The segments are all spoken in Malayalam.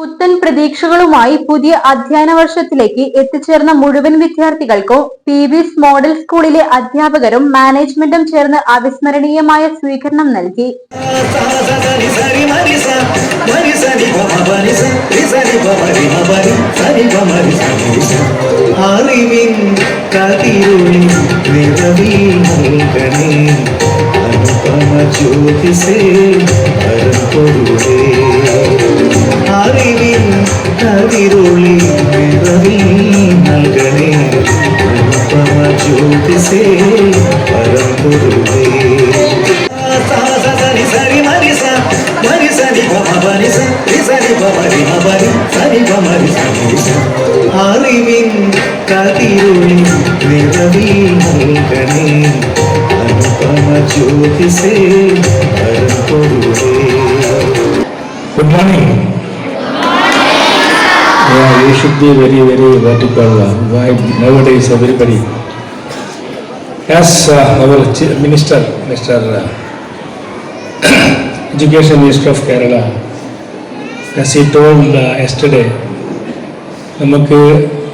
പുത്തൻ പ്രതീക്ഷകളുമായി പുതിയ അധ്യയന വർഷത്തിലേക്ക് എത്തിച്ചേർന്ന മുഴുവൻ വിദ്യാർത്ഥികൾക്കും പി വിസ് മോഡൽ സ്കൂളിലെ അധ്യാപകരും മാനേജ്മെന്റും ചേർന്ന് അവിസ്മരണീയമായ സ്വീകരണം നൽകി. അറിവിൻ കതിരുളി നിറവിൽ നൽകണേ അനുപമ ജ്യോതിസേ പരമ്പൊരുളേ സരി സരി മരിസ മരിസ നി പമ മരിസ സരി പമരി മരി സരി പമരി സരിസ അറിവിൻ കതിരുളി നിറവിൽ നൽകണേ അനുപമ ജ്യോതിസേ പരമ്പൊരുളേ Good morning. You should be very, very vertical. uh, Why nowadays everybody. As uh, our Minister, Mr. uh, Education Minister of Kerala, as he told uh, yesterday, നമുക്ക്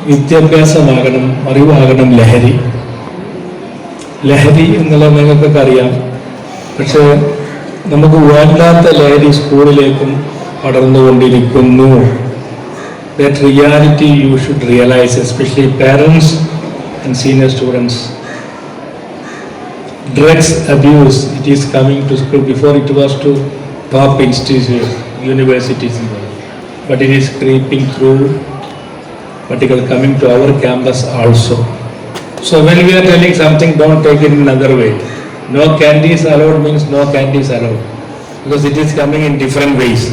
വിദ്യാഭ്യാസമാകണം അറിവാകണം ലഹരി ലഹരി എന്നുള്ളത് നിങ്ങൾക്കൊക്കെ അറിയാം പക്ഷേ നമുക്ക് വേണ്ടാത്ത ലഹരി സ്കൂളിലേക്കും പടർന്നുകൊണ്ടിരിക്കുന്നു that reality you should realize, especially parents and senior students. Drugs abuse, it is coming to school. Before it was to top institutions, universities, but it is creeping through, particularly coming to our campus also. So when we are telling something, don't take it in another way. No candy is allowed means no candy is allowed because it is coming in different ways.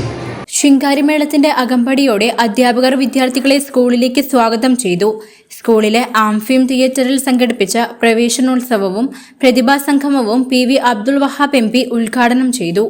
ശിങ്കാരിമേളത്തിന്റെ അകമ്പടിയോടെ അധ്യാപകർ വിദ്യാർത്ഥികളെ സ്കൂളിലേക്ക് സ്വാഗതം ചെയ്തു. സ്കൂളിലെ ആംഫിം തിയേറ്ററിൽ സംഘടിപ്പിച്ച പ്രവേശനോത്സവവും പ്രതിഭാ സംഗമവും P V Abdul Wahab M P ഉദ്ഘാടനം ചെയ്തു.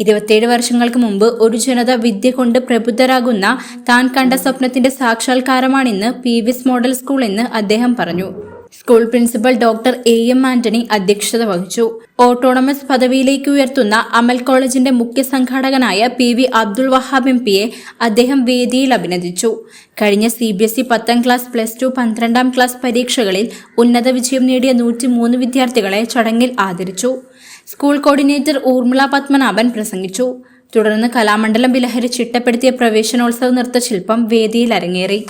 ഇരുപത്തിയേഴ് വർഷങ്ങൾക്ക് മുമ്പ് ഒരു ജനത വിദ്യ കൊണ്ട് പ്രബുദ്ധരാകുന്ന താൻ കണ്ട സ്വപ്നത്തിന്റെ സാക്ഷാത്കാരമാണിന്ന് പി വിസ് മോഡൽ സ്കൂൾ എന്ന് അദ്ദേഹം പറഞ്ഞു. School principal doctor A M Antony അധ്യക്ഷത വഹിച്ചു. ഓട്ടോണമസ് പദവിയിലേക്ക് ഉയർത്തുന്ന അമൽ കോളേജിന്റെ മുഖ്യ സംഘാടകനായ P V Abdul Wahab M പിയെ അദ്ദേഹം വേദിയിൽ അഭിനന്ദിച്ചു. കഴിഞ്ഞ സി ബി എസ് ഇ പത്താം ക്ലാസ് പ്ലസ് ടു പന്ത്രണ്ടാം ക്ലാസ് പരീക്ഷകളിൽ ഉന്നത വിജയം നേടിയ നൂറ്റി മൂന്ന് വിദ്യാർത്ഥികളെ ചടങ്ങിൽ ആദരിച്ചു. സ്കൂൾ കോർഡിനേറ്റർ ഊർമിള പത്മനാഭൻ പ്രസംഗിച്ചു. തുടർന്ന് കലാമണ്ഡലം വിലഹരി ചിട്ടപ്പെടുത്തിയ പ്രവേശനോത്സവ നൃത്തശില്പം വേദിയിൽ അരങ്ങേറി.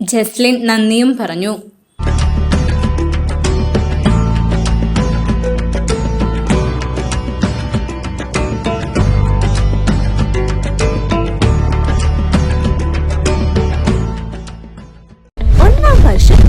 ജസ്ലിൻ നന്ദിയും പറഞ്ഞു.